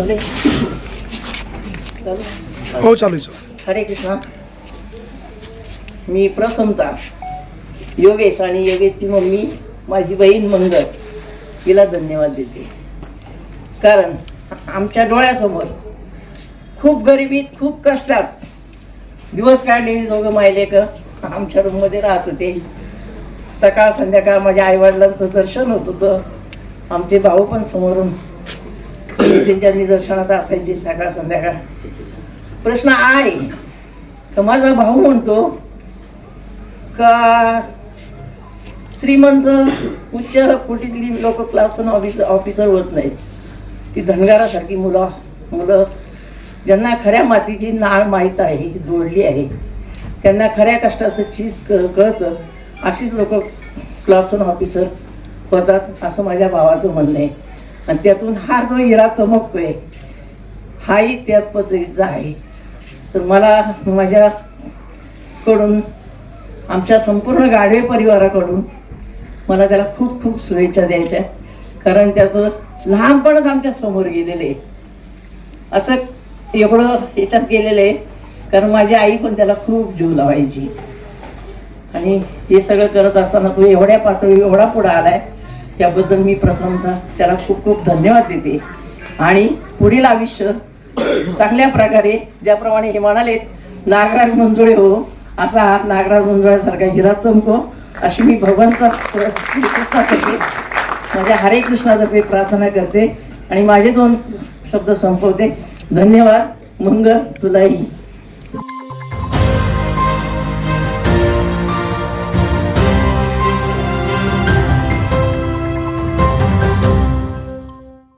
चालेल. चालेल हो चालू आहे, चालू आहे. हरे कृष्णा. मी प्रथमता योगेश आणि योगेशची मम्मी माझी बहीण मंगल तिला धन्यवाद देते. कारण आमच्या डोळ्यासमोर खूप गरिबीत खूप कष्टात दिवस काढले दोघं मायले का आमच्या रूममध्ये राहत होते. सकाळ संध्याकाळ माझ्या आईवडिलांचं दर्शन होत होतं. आमचे भाऊ पण समोरून त्यांच्या निदर्शनात असायची सकाळ संध्याकाळ. प्रश्न आहे तर माझा भाऊ म्हणतो का श्रीमंत उच्च कोटीतली लोक क्लासून ऑफिस ऑफिसर होत नाहीत. ती धनगारासारखी मुलं मुलं. ज्यांना खऱ्या मातीची नाळ माहीत आहे जोडली आहे. त्यांना खऱ्या कष्टाचं चीज क कळतं. अशीच लोक क्लासून ऑफिसर होतात असं माझ्या भावाचं म्हणणं आहे. आणि त्यातून हा जो हिरा चमकतोय हाही त्याच पद्धतीचा आहे तर मला माझ्याकडून आमच्या संपूर्ण गाढवे परिवाराकडून मला त्याला खूप खूप शुभेच्छा द्यायच्या. कारण त्याचं लहानपणच आमच्यासमोर गेलेलं आहे. असं एवढं याच्यात गेलेलं आहे. कारण माझी आई पण त्याला खूप जीव लावायची. आणि हे सगळं करत असताना तो एवढ्या पातळी एवढा पुढं आला आहे त्याबद्दल मी प्रथमतः त्याला खूप खूप धन्यवाद देते. आणि पुढील आयुष्य चांगल्या प्रकारे ज्याप्रमाणे हे म्हणाले नागराज मंजुळे हो असा हा नागराज मंजुळ्यासारखा हिरा चमको अशी मी भगवंता करते म्हणजे माझ्या हरे कृष्णातर्फे प्रार्थना करते आणि माझे दोन शब्द संपवते. धन्यवाद मंगल तुलाही